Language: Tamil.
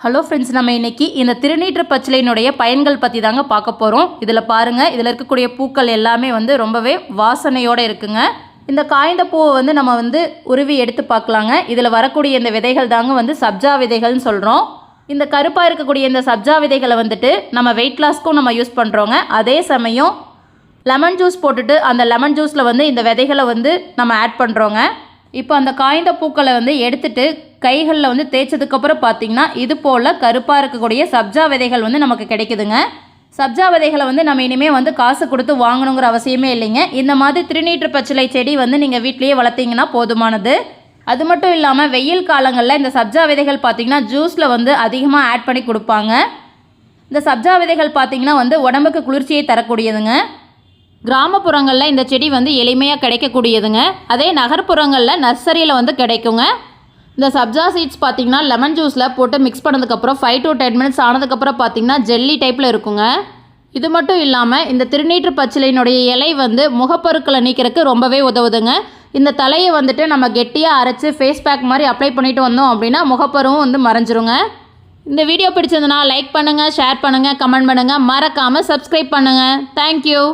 ஹலோ ஃப்ரெண்ட்ஸ் நம்ம இன்னைக்கு இந்த திருநீற்று பச்சிலையினுடைய பயன்கள் பற்றி தாங்க பார்க்க போகிறோம் இதில் பாருங்கள் இதில் இருக்கக்கூடிய பூக்கள் எல்லாமே வந்து ரொம்பவே வாசனையோடு இருக்குங்க. இந்த காய்ந்த பூவை வந்து நம்ம வந்து உருவி எடுத்து பார்க்கலாங்க. இதில் வரக்கூடிய இந்த விதைகள் தாங்க வந்து சப்ஜா விதைகள்னு சொல்கிறோம் இந்த கருப்பாக இருக்கக்கூடிய இந்த சப்ஜா விதைகளை வந்துட்டு நம்ம வெயிட் லாஸ்க்கும் நம்ம யூஸ் பண்ணுறோங்க அதே சமயம் லெமன் ஜூஸ் போட்டுட்டு அந்த லெமன் ஜூஸில் வந்து இந்த விதைகளை வந்து நம்ம ஆட் பண்ணுறோங்க இப்போ அந்த காய்ந்த பூக்களை வந்து எடுத்துட்டு கைகளில் வந்து தேய்ச்சதுக்கப்புறம் பார்த்தீங்கன்னா இது போல் கருப்பாக இருக்கக்கூடிய சப்ஜா விதைகள் வந்து நமக்கு கிடைக்குதுங்க. சப்ஜா விதைகளை வந்து நம்ம இனிமேல் வந்து காசு கொடுத்து வாங்கணுங்கிற அவசியமே இல்லைங்க. இந்த மாதிரி திருநீற்று பச்சிலை செடி வந்து நீங்கள் வீட்லேயே வளர்த்தீங்கன்னா போதுமானது. அது மட்டும் இல்லாமல் வெயில் காலங்களில் இந்த சப்ஜா விதைகள் பார்த்திங்கன்னா ஜூஸில் வந்து அதிகமாக ஆட் பண்ணி கொடுப்பாங்க. இந்த சப்ஜா விதைகள் பார்த்திங்கன்னா வந்து உடம்புக்கு குளிர்ச்சியை தரக்கூடியதுங்க. கிராமப்புறங்களில் இந்த செடி வந்து எளிமையாக கிடைக்கக்கூடியதுங்க. அதே நகர்ப்புறங்களில் நர்சரியில் வந்து கிடைக்குங்க. இந்த சப்ஜா சீட்ஸ் பார்த்தீங்கன்னா லெமன் ஜூஸில் போட்டு மிக்ஸ் பண்ணதுக்கப்புறம் ஃபைவ் டு டென் மினிட்ஸ் ஆனதுக்கப்புறம் பார்த்தீங்கன்னா ஜெல்லி டைப்பில் இருக்குங்க. இது மட்டும் இல்லாமல் இந்த திருநீற்று பச்சிலையினுடைய இலை வந்து முகப்பருக்களை நீக்கிறதுக்கு ரொம்பவே உதவுதுங்க. இந்த தலையை வந்துட்டு நம்ம கெட்டியாக அரைச்சி ஃபேஸ் பேக் மாதிரி அப்ளை பண்ணிட்டு வந்தோம் அப்படின்னா முகப்பருவும் வந்து மறைஞ்சிருங்க. இந்த வீடியோ பிடிச்சதுன்னா லைக் பண்ணுங்கள் ஷேர் பண்ணுங்கள் கமெண்ட் பண்ணுங்கள் மறக்காமல் சப்ஸ்கிரைப் பண்ணுங்கள் தேங்க்யூ